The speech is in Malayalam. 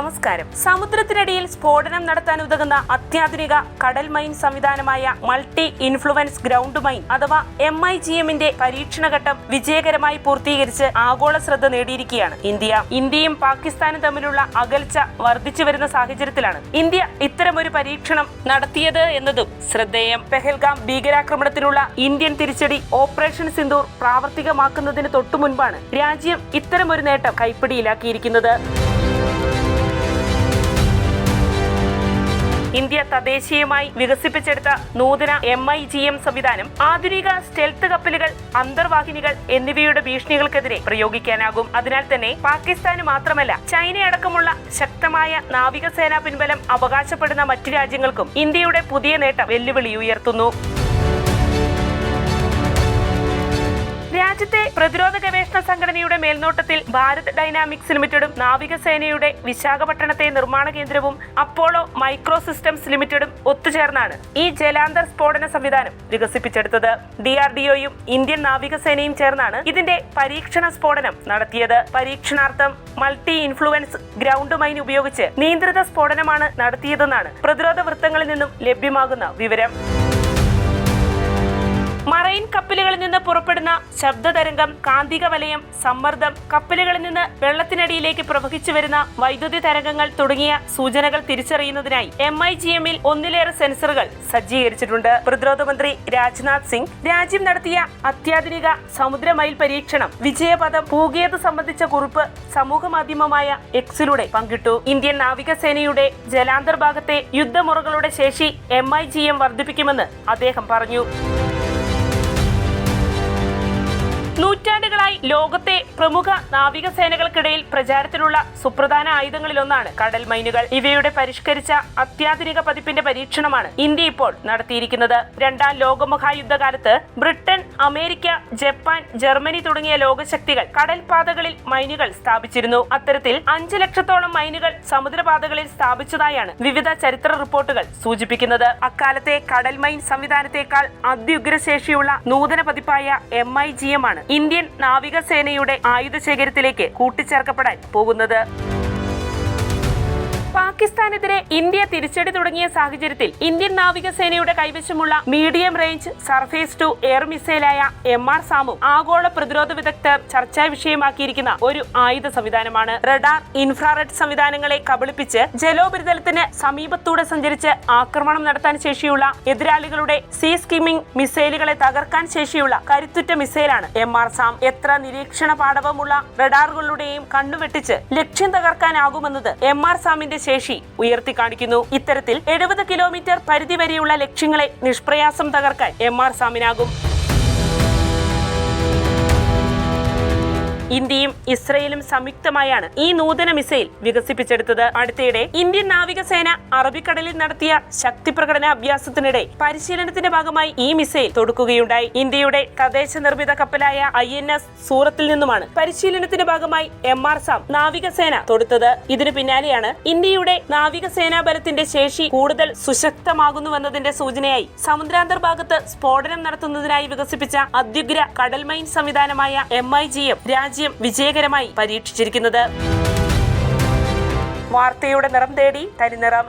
നമസ്കാരം. സമുദ്രത്തിനടിയിൽ സ്ഫോടനം നടത്താൻ ഉതകുന്ന അത്യാധുനിക കടൽ മൈൻ സംവിധാനമായ മൾട്ടി ഇൻഫ്ലുവൻസ് ഗ്രൗണ്ട് മൈൻ അഥവാ എം ഐ ജി എമ്മിന്റെ പരീക്ഷണഘട്ടം വിജയകരമായി പൂർത്തീകരിച്ച് ആഗോള ശ്രദ്ധ നേടിയിരിക്കുകയാണ് ഇന്ത്യ. ഇന്ത്യയും പാകിസ്ഥാനും തമ്മിലുള്ള അകൽച്ച വർദ്ധിച്ചു വരുന്ന സാഹചര്യത്തിലാണ് ഇന്ത്യ ഇത്തരമൊരു പരീക്ഷണം നടത്തിയത് എന്നതും ശ്രദ്ധേയം. പെഹൽഗാം ഭീകരാക്രമണത്തിനുള്ള ഇന്ത്യൻ തിരിച്ചടി ഓപ്പറേഷൻ സിന്ദൂർ പ്രാവർത്തികമാക്കുന്നതിന് തൊട്ടു മുൻപാണ് രാജ്യം ഇത്തരമൊരു നേട്ടം കൈപ്പിടിയിലാക്കിയിരിക്കുന്നത്. ഇന്ത്യ തദ്ദേശീയമായി വികസിപ്പിച്ചെടുത്ത നൂതന എം ഐ ജി എം സംവിധാനം ആധുനിക സ്റ്റെൽത്ത് കപ്പലുകൾ അന്തർവാഹിനികൾ എന്നിവയുടെ ഭീഷണികൾക്കെതിരെ പ്രയോഗിക്കാനാകും. അതിനാൽ തന്നെ പാകിസ്ഥാന് മാത്രമല്ല ചൈനയടക്കമുള്ള ശക്തമായ നാവികസേനാ പിൻബലം അവകാശപ്പെടുന്ന മറ്റു രാജ്യങ്ങൾക്കും ഇന്ത്യയുടെ പുതിയ നേട്ടം വെല്ലുവിളി ഉയർത്തുന്നു. രാജ്യത്തെ പ്രതിരോധ ഗവേഷണ സംഘടനയുടെ മേൽനോട്ടത്തിൽ ഭാരത് ഡൈനാമിക്സ് ലിമിറ്റഡും നാവികസേനയുടെ വിശാഖപട്ടണത്തെ നിർമ്മാണ കേന്ദ്രവും അപ്പോളോ മൈക്രോ സിസ്റ്റംസ് ലിമിറ്റഡും ഒത്തുചേർന്നാണ് ഈ ജലാന്തർ സ്ഫോടന സംവിധാനം വികസിപ്പിച്ചെടുത്തത്. ഡിആർഡിഒയും ഇന്ത്യൻ നാവികസേനയും ചേർന്നാണ് ഇതിന്റെ പരീക്ഷണ സ്ഫോടനം നടത്തിയത്. പരീക്ഷണാർത്ഥം മൾട്ടി ഇൻഫ്ലുവൻസ് ഗ്രൗണ്ട് മൈൻ ഉപയോഗിച്ച് നിയന്ത്രിത സ്ഫോടനമാണ് നടത്തിയതെന്നാണ് പ്രതിരോധ വൃത്തങ്ങളിൽ നിന്നും ലഭ്യമാകുന്ന വിവരം. മറൈൻ കപ്പലുകളിൽ നിന്ന് പുറപ്പെടുന്ന ശബ്ദതരംഗം കാന്തിക വലയം സമ്മർദ്ദം കപ്പലുകളിൽ നിന്ന് വെള്ളത്തിനടിയിലേക്ക് പ്രവഹിച്ചു വരുന്ന വൈദ്യുതി തരംഗങ്ങൾ തുടങ്ങിയ സൂചനകൾ തിരിച്ചറിയുന്നതിനായി എം ഐ ജി എമ്മിൽ ഒന്നിലേറെ സെൻസറുകൾ സജ്ജീകരിച്ചിട്ടുണ്ട്. പ്രതിരോധ മന്ത്രി രാജ്നാഥ് സിംഗ് രാജ്യം നടത്തിയ അത്യാധുനിക സമുദ്രമൈൽ പരീക്ഷണം വിജയപഥം പൂകിയത് സംബന്ധിച്ച കുറിപ്പ് സമൂഹ മാധ്യമമായ എക്സിലൂടെ പങ്കിട്ടു. ഇന്ത്യൻ നാവികസേനയുടെ ജലാന്തർ ഭാഗത്തെ യുദ്ധമുറകളുടെ ശേഷി എം ഐ ജി എം വർദ്ധിപ്പിക്കുമെന്ന് അദ്ദേഹം പറഞ്ഞു. നൂറ്റാണ്ടുകളായി ലോകത്തെ പ്രമുഖ നാവിക സേനകൾക്കിടയിൽ പ്രചാരത്തിലുള്ള സുപ്രധാന ആയുധങ്ങളിലൊന്നാണ് കടൽ മൈനുകൾ. ഇവയുടെ പരിഷ്കരിച്ച അത്യാധുനിക പതിപ്പിന്റെ പരീക്ഷണമാണ് ഇന്ത്യ ഇപ്പോൾ നടത്തിയിരിക്കുന്നത്. രണ്ടാം ലോകമഹായുദ്ധകാലത്ത് ബ്രിട്ടൻ അമേരിക്ക ജപ്പാൻ ജർമ്മനി തുടങ്ങിയ ലോകശക്തികൾ കടൽപാതകളിൽ മൈനുകൾ സ്ഥാപിച്ചിരുന്നു. അത്തരത്തിൽ അഞ്ചു ലക്ഷത്തോളം മൈനുകൾ സമുദ്രപാതകളിൽ സ്ഥാപിച്ചതായാണ് വിവിധ ചരിത്ര റിപ്പോർട്ടുകൾ സൂചിപ്പിക്കുന്നത്. അക്കാലത്തെ കടൽ മൈൻ സംവിധാനത്തെക്കാൾ അത്യുഗ്രശേഷിയുള്ള നൂതന പതിപ്പായ എം ഐ ജി എം ആണ് ഇന്ത്യൻ നാവികസേനയുടെ ആയുധ ശേഖരത്തിലേക്ക് കൂട്ടിച്ചേർക്കപ്പെടാൻ പോകുന്നത്. പാകിസ്ഥാനെതിരെ ഇന്ത്യ തിരിച്ചടി തുടങ്ങിയ സാഹചര്യത്തിൽ ഇന്ത്യൻ നാവികസേനയുടെ കൈവശമുള്ള medium range surface to air മിസൈലായ M R സാമും ആഗോള പ്രതിരോധ വിദഗ്ധർ ചർച്ചാ വിഷയമാക്കിയിരിക്കുന്ന ഒരു ആയുധ സംവിധാനമാണ് റഡാർ ഇൻഫ്രാറെഡ് സംവിധാനങ്ങളെ കബളിപ്പിച്ച് ജലോപരിതലത്തിന് സമീപത്തൂടെ സഞ്ചരിച്ച് ആക്രമണം നടത്താൻ ശേഷിയുള്ള എതിരാളികളുടെ സീ സ്കിമ്മിംഗ് മിസൈലുകളെ തകർക്കാൻ ശേഷിയുള്ള കരുത്തുറ്റ മിസൈലാണ് എം ആർ സാം. എത്ര നിരീക്ഷണ പാടവമുള്ള റഡാറുകളുടെയും കണ്ണുവെട്ടിച്ച് ലക്ഷ്യം തകർക്കാനാകുമെന്നത് എം ആർ സാമിന്റെ ശേഷി ഉയർത്തി കാണിക്കുന്നു ഇത്തരത്തിൽ എഴുപത് കിലോമീറ്റർ പരിധിവരെയുള്ള ലക്ഷ്യങ്ങളെ നിഷ്പ്രയാസം തകർക്കാൻ എം ആർ സാമിനാകും. ഇന്ത്യയും ഇസ്രയേലും സംയുക്തമായാണ് ഈ നൂതന മിസൈൽ വികസിപ്പിച്ചെടുത്തത്. അടുത്തിടെ ഇന്ത്യൻ നാവികസേന അറബിക്കടലിൽ നടത്തിയ ശക്തി പ്രകടന അഭ്യാസത്തിനിടെ പരിശീലനത്തിന്റെ ഭാഗമായി ഈ മിസൈൽ തൊടുക്കുകയുണ്ടായി. ഇന്ത്യയുടെ തദ്ദേശ നിർമ്മിത കപ്പലായ ഐ എൻ എസ് സൂറത്തിൽ നിന്നുമാണ് പരിശീലനത്തിന്റെ ഭാഗമായി എം ആർ സാം നാവികസേന തൊടുത്തത്. ഇതിനു പിന്നാലെയാണ് ഇന്ത്യയുടെ നാവികസേനാ ബലത്തിന്റെ ശേഷി കൂടുതൽ സുശക്തമാകുന്നുവെന്നതിന്റെ സൂചനയായി സമുദ്രാന്തർ ഭാഗത്ത് സ്ഫോടനം നടത്തുന്നതിനായി വികസിപ്പിച്ച അത്യുഗ്ര കടൽമൈൻ സംവിധാനമായ എം ഐ ജി എം രാജ്യം വിജയകരമായി പരീക്ഷിച്ചിരിക്കുന്നത്. വാർത്തയുടെ നിറം തേടി തനിനിറം